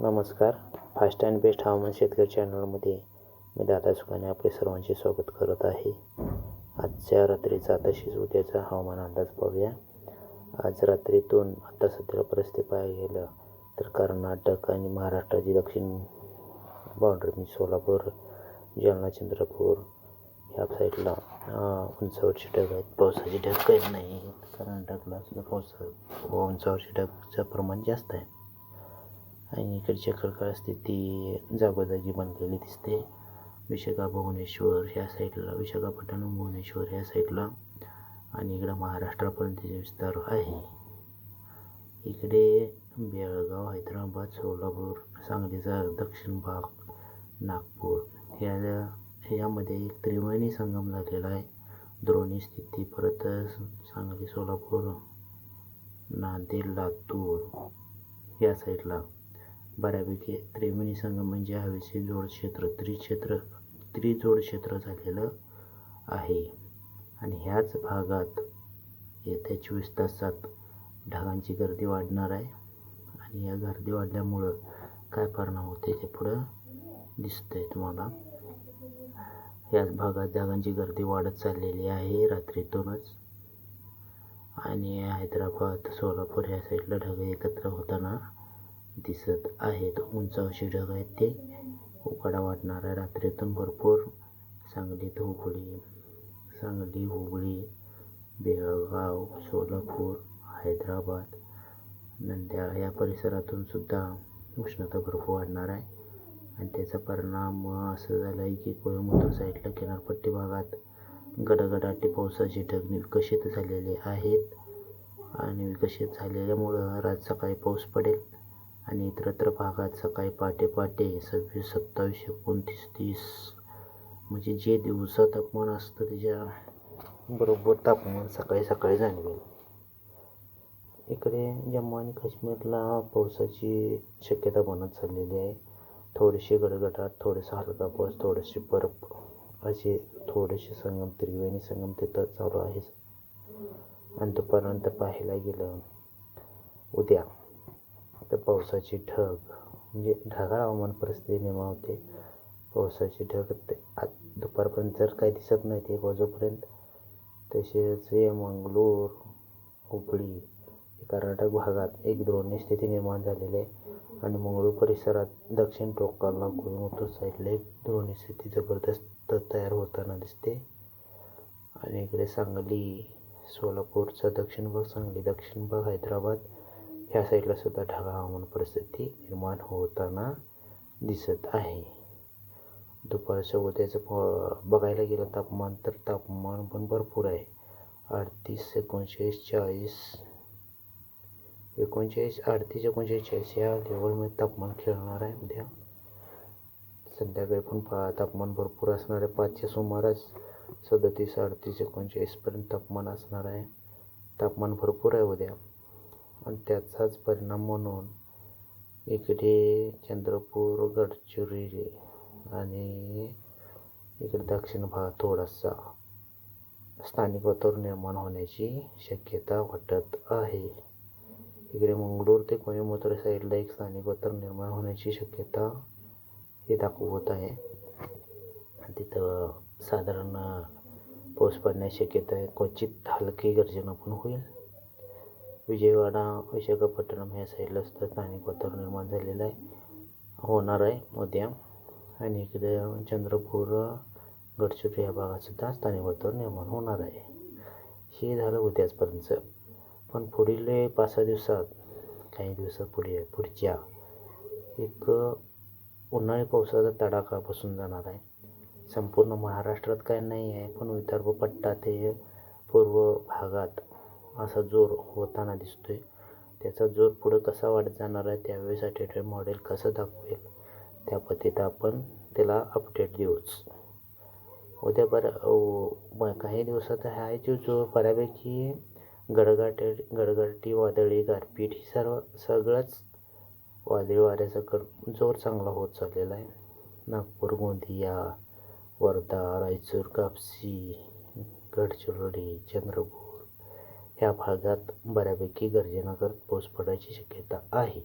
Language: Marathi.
नमस्कार. फास्ट अँड बेस्ट हवामान शेतकरी चॅनलमध्ये. मी दादा सुखाने आपले सर्वांचे स्वागत करत आहे. आजच्या रात्रीचा तशीच उद्याचा हवामान अंदाज पाहूया. आज रात्रीतून आता सध्याला परिस्थिती पाहायला गेलं तर कर्नाटक आणि महाराष्ट्राची दक्षिण बाउंड्री म्हणजे सोलापूर जालना चंद्रपूर ह्या साईडला उंचावरचे ढग आहेत. पावसाचे ढग काही नाही कर्नाटकला सुद्धा पावसा उंचावरचे ढगचं प्रमाण जास्त आहे. आणि इकडची खडकाळ स्थिती जागोजागी बनलेली दिसते. विशाखा भुवनेश्वर ह्या साईडला विशाखापट्टणम भुवनेश्वर ह्या साईडला आणि इकडं महाराष्ट्रापर्यंतचे विस्तार आहे. इकडे बेळगाव हैदराबाद सोलापूर सांगलीचा दक्षिण भाग नागपूर ह्या यामध्ये एक त्रिवेणी संगम झालेला आहे. द्रोणी स्थिती परत सांगली सोलापूर नांदेड लातूर या साईडला. बऱ्यापैकी त्रिवेणी संगम म्हणजे हवेचे जोड क्षेत्र त्रिक्षेत्र त्रिजोड क्षेत्र झालेलं आहे. आणि ह्याच भागात येत्या चोवीस तासात ढगांची गर्दी वाढणार आहे. आणि या गर्दी वाढल्यामुळं काय परिणाम होते ते पुढं दिसतंय तुम्हाला. याच भागात ढगांची गर्दी वाढत चाललेली आहे रात्रीतूनच. आणि हैदराबाद सोलापूर या साईडला ढग एकत्र होताना दिसत आहेत. उंच असे ढग आहेत. ते उकाडा वाढणार आहे रात्रीतून भरपूर सांगलीत हुबळी सांगली हुबळी बेळगाव सोलापूर हैदराबाद नंद्याळ या परिसरातून सुद्धा उष्णता भरपूर वाढणार आहे. आणि त्याचा परिणाम असं झाला आहे की कोयमुत्र साईडला किनारपट्टी भागात गडगडाटी पावसाचे ढग विकसित झालेले आहेत. आणि विकसित झालेल्यामुळं रात सकाळी पाऊस पडेल. आणि इतरत्र भागात सकाळी पहाटे पहाटे सव्वीस सत्तावीस एकोणतीस तीस म्हणजे जे दिवसा तापमान असतं त्याच्या बरोबर तापमान सकाळी सकाळी जाणवेल. इकडे जम्मू आणि काश्मीरला पावसाची शक्यता बनत चाललेली आहे. थोडीशी गडगडाट थोडेसा हलका पाऊस थोडेसे बर्फ असे थोडेसे संगम त्रिवेणी संगम तिथं चालू आहे आणि दुपारनंतर पाहायला गेलं उद्या तर पावसाची ढग म्हणजे ढगाळ हवामान परिस्थिती निर्माण होते. पावसाची ढग ते आत दुपारपर्यंत जर काही दिसत नाही ते वाजोपर्यंत. तसेच हे मंगळूर हुबळी कर्नाटक भागात एक द्रोणी स्थिती निर्माण झालेली आहे. आणि मंगळूर परिसरात दक्षिण टोकाला कोयमुत्र साईडला एक द्रोणी स्थिती जबरदस्त तयार होताना दिसते. आणि इकडे सांगली सोलापूरचा दक्षिण भाग सांगली दक्षिण भाग हैदराबाद ह्या साईडला सुद्धा ढगाळ हवामान परिस्थिती निर्माण होताना दिसत आहे. दुपारच्या उद्याचं प बघायला गेलं तापमान तर तापमान पण भरपूर आहे. अडतीस एकोणचाळीस चाळीस एकोणचाळीस अडतीस एकोणचाळीस चाळीस या लेवलमध्ये तापमान खेळणार आहे उद्या. संध्याकाळी पण पा तापमान भरपूर असणार आहे. पाचच्या सुमारास सदतीस अडतीस एकोणचाळीसपर्यंत तापमान असणार आहे. तापमान भरपूर आहे उद्या. आणि त्याचाच परिणाम म्हणून इकडे चंद्रपूर गडचिरोली आणि इकडे दक्षिण भाग थोडासा स्थानिक वातावरण निर्माण होण्याची शक्यता वाटत आहे. इकडे मंगळूर ते कोयमुत्र साईडला एक स्थानिक वातावरण निर्माण होण्याची शक्यता हे दाखवत आहे. तिथं साधारण पाऊस पडण्याची शक्यता आहे. क्वचित हलकी गर्जना पण होईल. विजयवाडा विशाखापट्टणम ह्या साईडला सुद्धा स्थानिक वातावरण निर्माण झालेलं आहे. होणार आहे उद्या आणि इकडे चंद्रपूर गडचिरोली या भागातसुद्धा स्थानिक वातावरण निर्माण होणार आहे. हे झालं उद्याचपर्यंतचं पण पुढील पाच सहा दिवसात काही दिवसात पुढे पुढच्या एक उन्हाळी पावसाचा तडाखा बसून जाणार आहे. संपूर्ण महाराष्ट्रात काय नाही आहे पण विदर्भ पट्टा ते पूर्व भागात असा जोर होताना दिसतो आहे त्याचा जोर पुढं कसा वाढत जाणार आहे त्यावेळेस अटेटेड मॉडेल कसं दाखवेल त्या पद्धतीत आपण त्याला अपडेट देऊच. उद्या बरं काही दिवसात हा जो जो बऱ्यापैकी गडगाटे गडगडटी वादळी गारपीट ही सर्व सगळंच वादळी वाऱ्याचा कड जोर चांगला होत चाललेला आहे. नागपूर गोंदिया वर्धा रायचूर कापसी गडचिरोली चंद्रपूर ह्या भागात बऱ्यापैकी गर्जना करत पाऊस पडायची शक्यता आहे.